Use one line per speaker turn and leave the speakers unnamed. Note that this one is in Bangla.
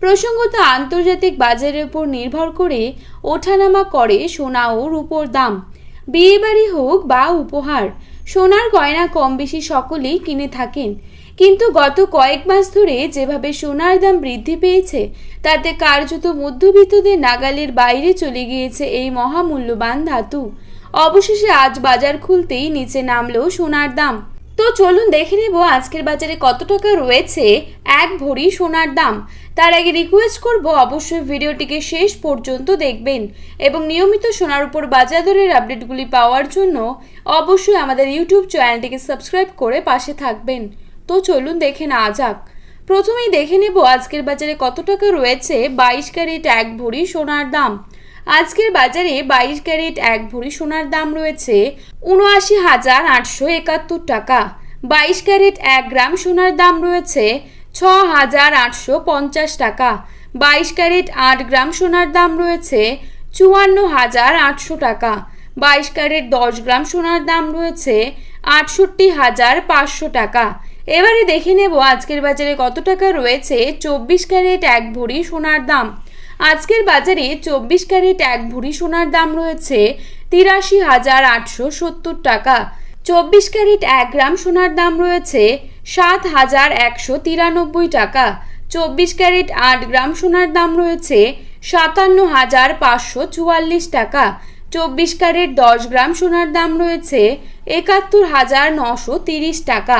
প্রসঙ্গত আন্তর্জাতিক বাজারের উপর নির্ভর করে ওঠানামা করে সোনা ও রূপোর দাম। বিয়েবাড়ি হোক বা উপহার, সোনার গয়না কম বেশি সকলেই কিনে থাকেন। কিন্তু গত কয়েক মাস ধরে যেভাবে সোনার দাম বৃদ্ধি পেয়েছে, তাতে কার্যত মধ্যবিত্তদের নাগালের বাইরে চলে গিয়েছে এই মহামূল্যবান ধাতু। অবশেষে আজ বাজার খুলতেই নিচে নামলো সোনার দাম। তো চলুন দেখে নেব আজকের বাজারে কত টাকা রয়েছে। এক ভরি সোনার দাম। তার আগে রিকোয়েস্ট করব, অবশ্যই ভিডিওটিকে শেষ পর্যন্ত দেখবেন এবং নিয়মিত সোনার উপর বাজার দরের আপডেটগুলি পাওয়ার জন্য অবশ্যই আমাদের ইউটিউব চ্যানেলটিকে সাবস্ক্রাইব করে পাশে থাকবেন। তো চলুন দেখে নেওয়া যাক। প্রথমেই দেখে নেব আজকের বাজারে কত টাকা রয়েছে। বাইশ ক্যারেট এক ভরি সোনার দাম। আজকের বাজারে বাইশ ক্যারেট এক ভরি সোনার দাম রয়েছে উনআশি হাজার আটশো একাত্তর টাকা। বাইশ ক্যারেট এক গ্রাম সোনার দাম রয়েছে ছ হাজার আটশো পঞ্চাশ টাকা। বাইশ ক্যারেট আট গ্রাম সোনার দাম রয়েছে চুয়ান্ন হাজার আটশো টাকা। বাইশ ক্যারেট দশ গ্রাম সোনার দাম রয়েছে আটষট্টি হাজার পাঁচশো টাকা। এবারে দেখে নেব আজকের বাজারে কত টাকা রয়েছে। চব্বিশ ক্যারেট এক ভরি সোনার দাম। আজকের বাজারে চব্বিশ ক্যারেট এক ভরি সোনার দাম রয়েছে তিরাশি হাজার আটশো সত্তর টাকা। চব্বিশ ক্যারেট এক গ্রাম সোনার দাম রয়েছে সাত হাজার একশো তিরানব্বই টাকা। চব্বিশ ক্যারেট আট গ্রাম সোনার দাম রয়েছে সাতান্ন হাজার পাঁচশো চুয়াল্লিশ টাকা। চব্বিশ ক্যারেট দশ গ্রাম সোনার দাম রয়েছে একাত্তর হাজার নশো তিরিশ টাকা।